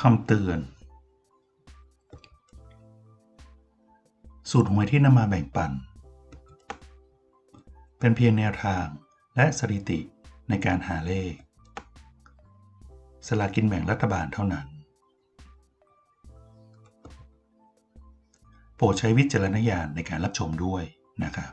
คำเตือน สูตรหวยที่นำมาแบ่งปัน เป็นเพียงแนวทางและสถิติในการหาเลข สลากกินแบ่งรัฐบาลเท่านั้น โปรดใช้วิจารณญาณในการรับชมด้วยนะครับ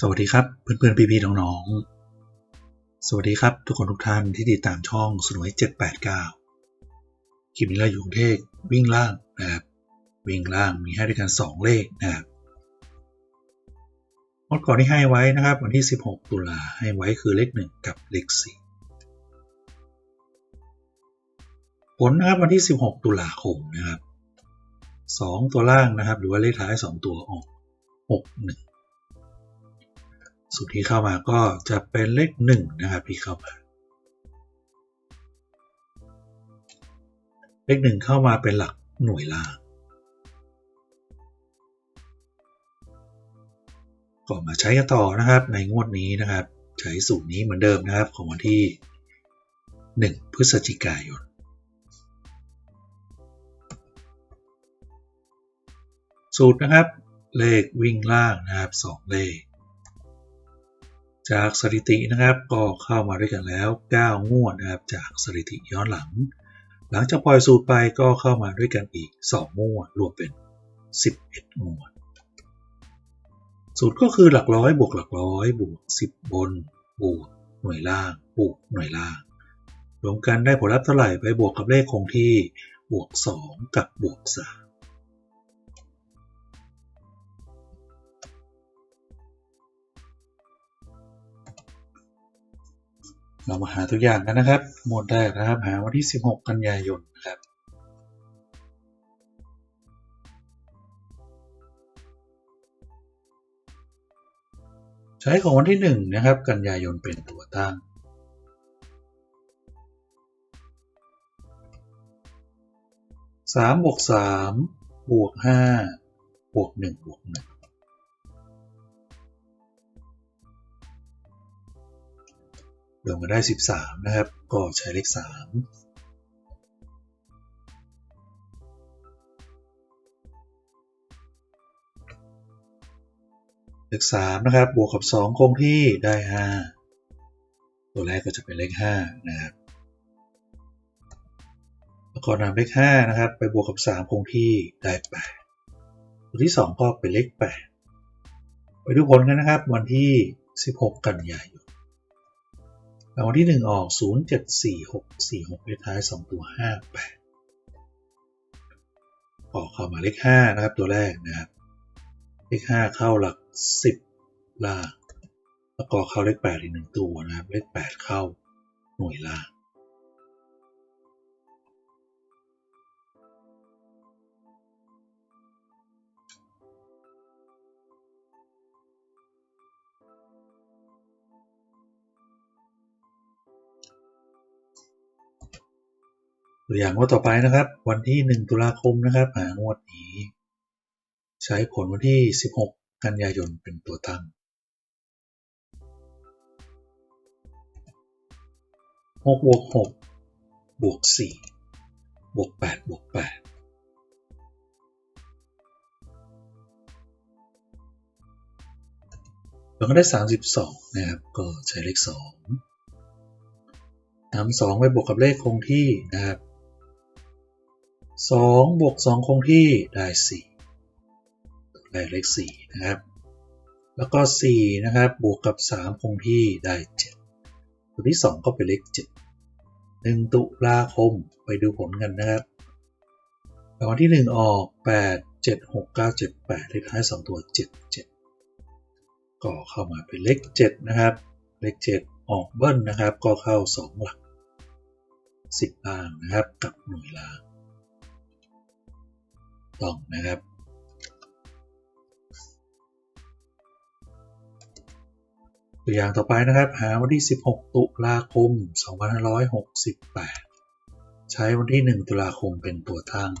สวัสดีครับเพื่อนๆพี่ๆน้องๆ สวัสดีครับทุกคนทุกท่านที่ติดตามช่องสนวย789คลิปนี้เราอยู่กรุงเทพวิ่งล่างนะครับวิ่งล่างมีให้ด้วยกัน 2 เลขนะครับงดก่อนที่ให้ไว้นะครับ วันที่ 16 ตุลาให้ไว้คือเลข 1 กับเลข4ผลนะครับวันที่ 16 ตุลาคมนะครับ 2 ตัวล่างนะครับ หรือว่าเลขท้าย 2 ตัวออก 6 1 สูตรที่เข้ามาก็จะเป็นเลขหนึ่งนะครับที่เข้ามา เลขหนึ่งเข้ามาเป็นหลักหน่วยล่างก็มาใช้กันต่อนะครับในงวดนี้นะครับ ใช้สูตรนี้เหมือนเดิมนะครับของวันที่ 1 พฤศจิกายน สูตรนะครับ เลขวิ่งล่างนะครับ 2 เลข จากสถิตินะครับก็เข้ามาด้วยกันแล้ว 9 งวดนะครับจากสถิติย้อนหลัง หลังจากปล่อยสูตรไปก็เข้ามาด้วยกันอีก 2 งวดรวมเป็น 11 งวด สูตรก็คือหลักร้อยบวกหลักร้อยบวก 10 บนบวกหน่วยล่างบวกหน่วยล่าง รวมกันได้ผลลัพธ์เท่าไหร่ไปบวกกับเลขคงที่บวก 2 กับบวก 3 เรามาหาตัวอย่างกันนะครับ หมวดแรกนะครับ หาวันที่ 16 กันยายนนะครับใช้ของวันที่1นะครับ กันยายนเป็นตัวตั้ง 3 บวก 3 บวก 5 บวก 1 บวก 1 รวมกันได้ 13 นะครับ ก็ใช้เลข 3เลข3นะครับ บวกกับ2คงที่ได้5ตัวแรกก็จะเป็นเลข5นะครับ แล้วก็นำเลข5นะครับ ไปบวกกับ3คงที่ได้8ตัวที่2ก็เป็นเลข8ไปดูผลกันนะครับ วันที่16กันยายน รางวัลที่ 1 ออก 0 7 4 6 4 6เลขท้าย 2 ตัว 5 8 ออกเข้ามาเลข 5 นะครับ ตัวแรกนะครับ เลข 5 เข้าหลัก 10 ล่าง แล้วก็เข้าเลข 8 อีก 1 ตัวนะครับ เลข 8 เข้าหน่วยล่าง ตัวอย่างงวดต่อไปนะครับ วันที่ 1 ตุลาคมนะครับหางวดนี้ ใช้ผลวันที่ 16 กันยายนเป็นตัวตั้ง 6 บวก 6 บวก 4 บวก 8 บวก 8เราก็ได้ 32 นะครับ ก็ใช้เลข 2นำ2ไปบวกกับเลขคงที่นะครับ 2บวก2คงที่ได้4ตัวแรกเลข4นะครับ แล้วก็4นะครับบวกกับ 3 คงที่ได้ 7 ตัวที่ 2 ก็เป็นเลข7 1 ตุลาคมไปดูผลกันนะครับรางวัลที่ 1 ออก 8 7 6 9 7 8 เลขท้าย 2 ตัว 7 7 ก็เข้ามาเป็นเลข 7 นะครับ เลข 7 ออกเบิ้ลนะครับ ก็เข้า 2 หลัก 10 ล่างนะครับ กับหน่วยล่าง ต้องนะครับตัวอย่างต่อไปนะครับ หาวันที่ 16 ตุลาคม 2568 ใช้วันที่ 1 ตุลาคมเป็นตัวตั้ง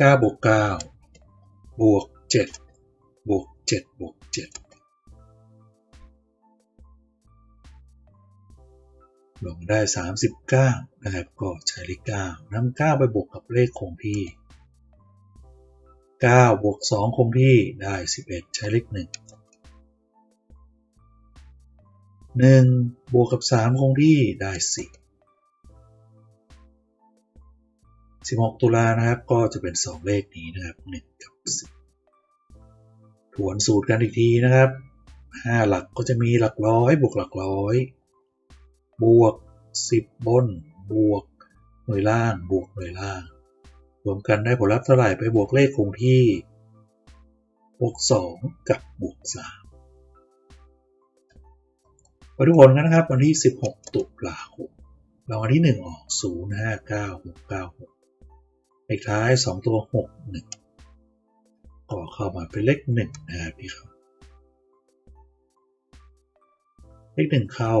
9บวก9บวก7บวก7บวก7 ลงได้ 39 นะครับ ก็ใช้เลข9นำ9ไปบวกกับเลขคงที่ 9 บวก 2 คงที่ได้ 11 ใช้เลข 1 1 บวกกับ 3 คงที่ได้ 4 16 ตุลานะครับ ก็จะเป็น 2 เลขนี้นะครับ 1 กับ 10 ถวนสูตรกันอีกทีนะครับ 5 หลักก็จะมีหลักร้อยบวกหลักร้อย บวก 10 บน บวก หน่วยล่าง บวกหน่วยล่าง รวมกันได้ผลลัพธ์เท่าไหร่ไปบวกเลขคงที่ บวก 2 กับบวก3ไปดูผลกันนะครับวันที่ 16 ตุลาคมรางวัลที่ 1 ออก 0 5 9 6 9 6เลขท้าย 2 ตัว 6 1 ก็เข้ามาเป็นเลข 1 นะครับพี่ครับ เลข 1 เข้า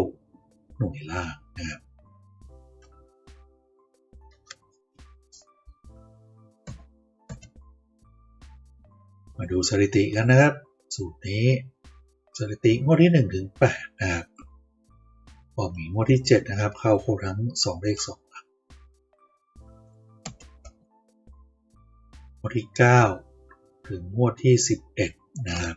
หน่วยล่างนะครับมาดูสถิติกันนะครับ สูตรนี้สถิติงวดที่1ถึง8นะครับพอมีงวดที่ 7 นะครับ เข้าโคทั้ง 2 เลข2หลักงวดที่ 9 ถึงงวดที่ 11 นะครับ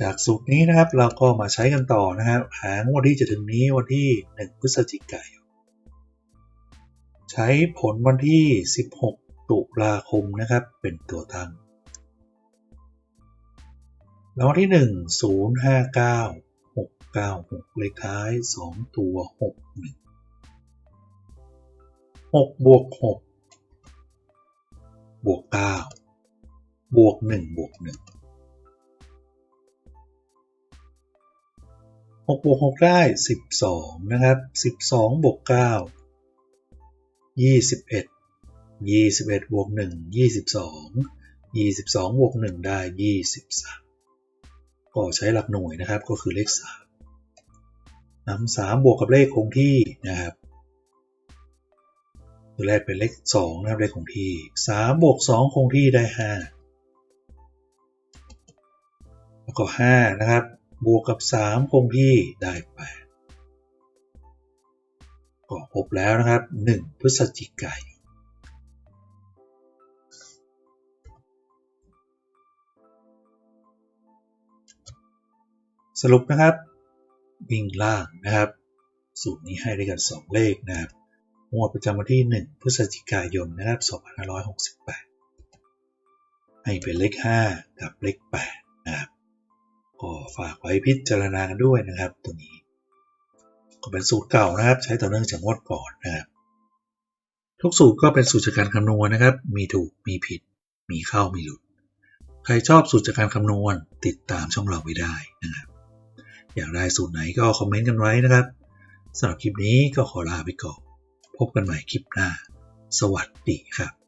จากสูตรนี้นะครับเราก็มาใช้กันต่อนะครับหางวันที่จะถึงนี้วันที่ 1 พฤศจิกายนใช้ผลวันที่ 16 ตุลาคมนะครับ เป็นตัวตั้งแล้ววันที่ 1 0 5 9 6 9 6 เลขท้าย 2 ตัว 6 1 6บวก6บวก9บวก1บวก1 6บวก6ได้ 12 นะครับ 12 บวก 9 21 21 บวก 1 22 22 บวก 1 ได้ 23 ก็ใช้หลักหน่วยนะครับ ก็คือเลข 3นำ3บวกกับเลขคงที่นะครับตัวแรกเป็นเลข 2 นะครับ เลขคงที่ 3 บวก 2 คงที่ได้ 5 แล้วก็ 5 นะครับ บวกกับ 3 คงที่ได้ 8 ก็พบแล้วนะครับ 1 พฤศจิกายนสรุปนะครับ วิ่งล่างนะครับ สูตรนี้ให้ด้วยกัน 2 เลขนะครับงวดประจำวันที่ 1 พฤศจิกายนนะครับ2568 ให้เป็นเลข 5 กับเลข 8 นะครับ ก็ฝากไว้พิจารณากันด้วยนะครับ ตัวนี้ก็เป็นสูตรเก่านะครับ ใช้ต่อเนื่องจากงวดก่อนนะครับ ทุกสูตรก็เป็นสูตรจากการคำนวณนะครับ มีถูกมีผิด มีเข้ามีหลุด ใครชอบสูตรจากการคำนวณติดตามช่องเราไว้ได้นะครับ อยากได้สูตรไหนก็คอมเมนต์กันไว้นะครับสำหรับคลิปนี้ก็ขอลาไปก่อนพบกันใหม่คลิปหน้า สวัสดีครับ